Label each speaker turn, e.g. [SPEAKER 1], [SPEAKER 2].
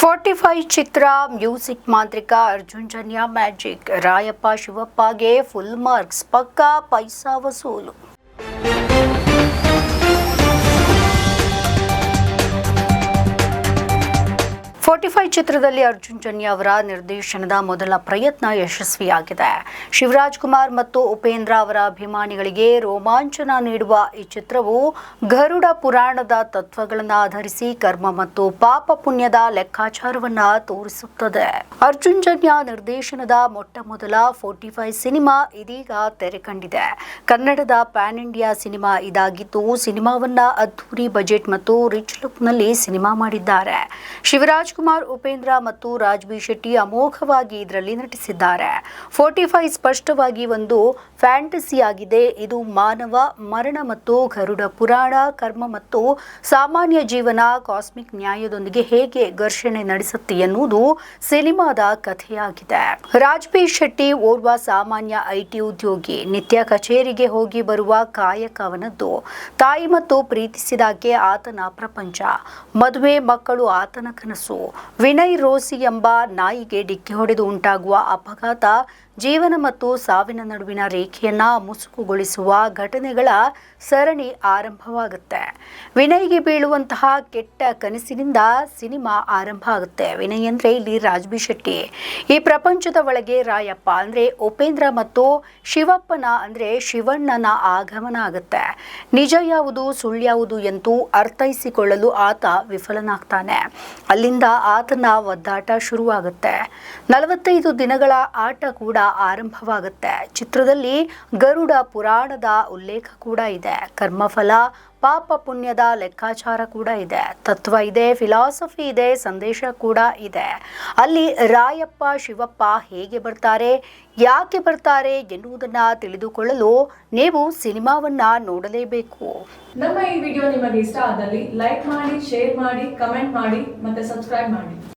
[SPEAKER 1] Forty five ಚಿತ್ರ music ಮಾಂತ್ರಿಕ Arjun Janya magic, Rayappa ಶಿವಪ್ಪಗೆ ಫುಲ್ ಮಾರ್ಕ್ಸ್ ಪಕ್ಕಾ ಪೈಸಾ ವಸೂಲು. ಫೋರ್ಟಿ ಫೈವ್ ಚಿತ್ರದಲ್ಲಿ ಅರ್ಜುನ್ ಜನ್ಯ ಅವರ ನಿರ್ದೇಶನದ ಮೊದಲ ಪ್ರಯತ್ನ ಯಶಸ್ವಿಯಾಗಿದೆ. ಶಿವರಾಜ್ ಕುಮಾರ್ ಮತ್ತು ಉಪೇಂದ್ರ ಅವರ ಅಭಿಮಾನಿಗಳಿಗೆ ರೋಮಾಂಚನ ನೀಡುವ ಈ ಚಿತ್ರವು ಗರುಡ ಪುರಾಣದ ತತ್ವಗಳನ್ನು ಆಧರಿಸಿ ಕರ್ಮ ಮತ್ತು ಪಾಪ ಪುಣ್ಯದ ಲೆಕ್ಕಾಚಾರವನ್ನ ತೋರಿಸುತ್ತದೆ. ಅರ್ಜುನ್ ಜನ್ಯ ನಿರ್ದೇಶನದ ಮೊಟ್ಟ ಮೊದಲ ಫೋರ್ಟಿ ಫೈವ್ ಸಿನಿಮಾ ಇದೀಗ ತೆರೆ ಕಂಡಿದೆ. ಕನ್ನಡದ ಪ್ಯಾನ್ ಇಂಡಿಯಾ ಸಿನಿಮಾ ಇದಾಗಿದ್ದು ಸಿನಿಮಾವನ್ನ ಅದ್ದೂರಿ ಬಜೆಟ್ ಮತ್ತು ರಿಚ್ ಲುಕ್ನಲ್ಲಿ ಸಿನಿಮಾ ಮಾಡಿದ್ದಾರೆ. ಶಿವರಾಜ್ ಕುಮಾರ್ ಉಪೇಂದ್ರ ಮತ್ತು ರಾಜ್ಬಿ ಶೆಟ್ಟಿ ಅಮೋಘವಾಗಿ ಇದರಲ್ಲಿ ನಟಿಸಿದ್ದಾರೆ. ಫೋರ್ಟಿ ಫೈವ್ ಸ್ಪಷ್ಟವಾಗಿ ಒಂದು ಫ್ಯಾಂಟಸಿ ಆಗಿದೆ. ಇದು ಮಾನವ, ಮರಣ ಮತ್ತು ಗರುಡ ಪುರಾಣ, ಕರ್ಮ ಮತ್ತು ಸಾಮಾನ್ಯ ಜೀವನ, ಕಾಸ್ಮಿಕ್ ನ್ಯಾಯದೊಂದಿಗೆ ಹೇಗೆ ಘರ್ಷಣೆ ನಡೆಸುತ್ತೆ ಎನ್ನುವುದು ಸಿನಿಮಾದ ಕಥೆಯಾಗಿದೆ. ರಾಜ್ಬಿ ಶೆಟ್ಟಿ ಓರ್ವ ಸಾಮಾನ್ಯ ಐಟಿ ಉದ್ಯೋಗಿ, ನಿತ್ಯ ಕಚೇರಿಗೆ ಹೋಗಿ ಬರುವ ಕಾಯಕ ಅವನದ್ದು. ತಾಯಿ ಮತ್ತು ಪ್ರೀತಿಸಿದಾಗೆ ಆತನ ಪ್ರಪಂಚ. ಮದುವೆ, ಮಕ್ಕಳು ಆತನ ಕನಸು. ವಿನಯ್ ರೋಸಿ ಎಂಬ ನಾಯಿಗೆ ಡಿಕ್ಕಿ ಹೊಡೆದು ಉಂಟಾಗುವ ಅಪಘಾತ ಜೀವನ ಮತ್ತು ಸಾವಿನ ನಡುವಿನ ರೇಖೆಯನ್ನ ಮುಸುಕುಗೊಳಿಸುವ ಘಟನೆಗಳ ಸರಣಿ ಆರಂಭವಾಗುತ್ತೆ. ವಿನಯ್ಗೆ ಬೀಳುವಂತಹ ಕೆಟ್ಟ ಕನಸಿನಿಂದ ಸಿನಿಮಾ ಆರಂಭ ಆಗುತ್ತೆ. ವಿನಯ್ ಅಂದ್ರೆ ಇಲ್ಲಿ ರಾಜ್ಬಿ ಶೆಟ್ಟಿ. ಈ ಪ್ರಪಂಚದ ಒಳಗೆ ರಾಯಪ್ಪ ಅಂದ್ರೆ ಉಪೇಂದ್ರ ಮತ್ತು ಶಿವಪ್ಪನ ಅಂದ್ರೆ ಶಿವಣ್ಣನ ಆಗಮನ ಆಗುತ್ತೆ. ನಿಜ ಯಾವುದು ಸುಳ್ಳ್ಯಾವುದು ಎಂದು ಅರ್ಥೈಸಿಕೊಳ್ಳಲು ಆತ ವಿಫಲನಾಗ್ತಾನೆ. ಅಲ್ಲಿಂದ ಆತನ ಒದ್ದಾಟ ಶುರುವಾಗುತ್ತೆ. ನಲವತ್ತೈದು ದಿನಗಳ ಆಟ ಕೂಡ ಆರಂಭವಾಗುತ್ತೆ. ಚಿತ್ರದಲ್ಲಿ ಗರುಡ ಪುರಾಣದ ಉಲ್ಲೇಖ ಕೂಡ ಇದೆ. ಕರ್ಮಫಲ, ಪಾಪ ಪುಣ್ಯದ ಲೆಕ್ಕಾಚಾರ ಕೂಡ ಇದೆ. ತತ್ವ ಇದೆ ಫಿಲಾಸಫಿ ಇದೆ, ಸಂದೇಶ ಕೂಡ ಇದೆ. ಅಲ್ಲಿ ರಾಯಪ್ಪ, ಶಿವಪ್ಪ ಹೇಗೆ ಬರ್ತಾರೆ, ಯಾಕೆ ಬರ್ತಾರೆ ಎನ್ನುವುದನ್ನ ತಿಳಿದುಕೊಳ್ಳಲು ನೀವು ಸಿನಿಮಾವನ್ನ ನೋಡಲೇಬೇಕು.
[SPEAKER 2] ನಮ್ಮ ಈ ವಿಡಿಯೋ ನಿಮಗೆ ಇಷ್ಟ ಆದಲ್ಲಿ ಲೈಕ್ ಮಾಡಿ, ಶೇರ್ ಮಾಡಿ, ಕಮೆಂಟ್ ಮಾಡಿ ಮತ್ತೆ ಸಬ್ಸ್ಕ್ರೈಬ್ ಮಾಡಿ.